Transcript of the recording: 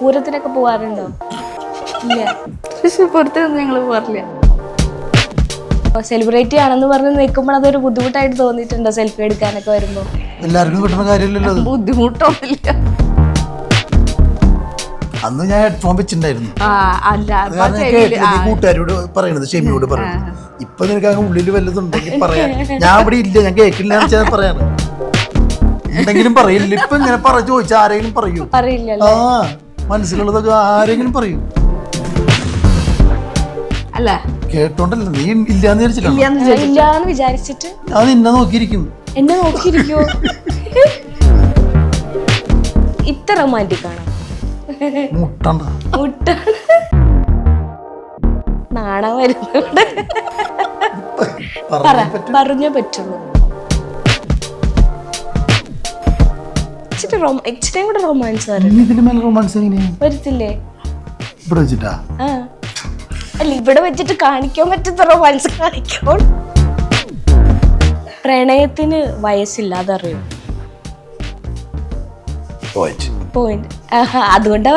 പൂരത്തിനൊക്കെ പോവാറുണ്ടോ? ഇല്ല. തൃശ്ശൂർ പൂരത്തിനൊന്നും ഞങ്ങൾ പോകാറില്ല സെലിബ്രേറ്റ് ആണെന്ന് പറഞ്ഞ് നിൽക്കുമ്പോൾ അതൊരു ബുദ്ധിമുട്ടായിട്ട് തോന്നിയിട്ടുണ്ടോ സെൽഫി എടുക്കാനൊക്കെ വരുമ്പോൾ? എല്ലാവർക്കും കിട്ടുന്ന കാര്യമില്ലല്ലോ ബുദ്ധിമുട്ടൊന്നുമില്ല. അന്ന് ഞാൻ ഹെഡ്ഫോൺ വെച്ചിട്ടുണ്ടായിരുന്നു. ഞാൻ കൂട്ടുകാരോട് പറയണത് ഷെമിയോട് പറയണത്. ഇപ്പൊ നിനക്ക് അങ്ങ് ഉള്ളിൽ വല്ലതുണ്ടെങ്കിൽ പറയാം. ഞാൻ ഇവിടെ ഇല്ല ഞാൻ കേൾക്കില്ല എന്ന് വെച്ചാൽ പറയാണ്. എന്തെങ്കിലും പറയില്ല. ഇപ്പൊ ഇങ്ങനെ പറ ചോദിച്ചാൽ ആരെങ്കിലും പറയൂ. അറിയില്ലല്ലോ ആ. മനസ്സിലുള്ളതൊക്കെ ആരെങ്കിലും പറയും. അല്ല. കേട്ടോണ്ടല്ല നീ ഇല്ലാന്ന് ഇല്ലാന്ന് വിചാരിച്ചിട്ട്. ഞാൻ നിന്നെ നോക്കിയിരിക്കും എന്നെ നോക്കിയിരിക്കോ? ഇത്ര റൊമാന്റിക് ആണ് മുട്ടണ്ട മുട്ടാണ്. നാണം വരുന്നുണ്ട് പറഞ്ഞേ പറ്റുള്ളൂ. ഇച്ചിരി കൂടെ റൊമാൻസ് ഇതിന്റെ മേലെ റൊമാൻസ് എങ്ങനെയാ? വരത്തില്ലേ? ഇവിടെ വെച്ചിട്ടാ? അല്ല ഇവിടെ വെച്ചിട്ട് കാണിക്കാൻ പറ്റുന്ന റൊമാൻസ് കാണിക്കോ. പ്രണയത്തിന് വയസ്സില്ല അതറിയോ പോയിന്റ് പോയിന്റ് അതുകൊണ്ടാ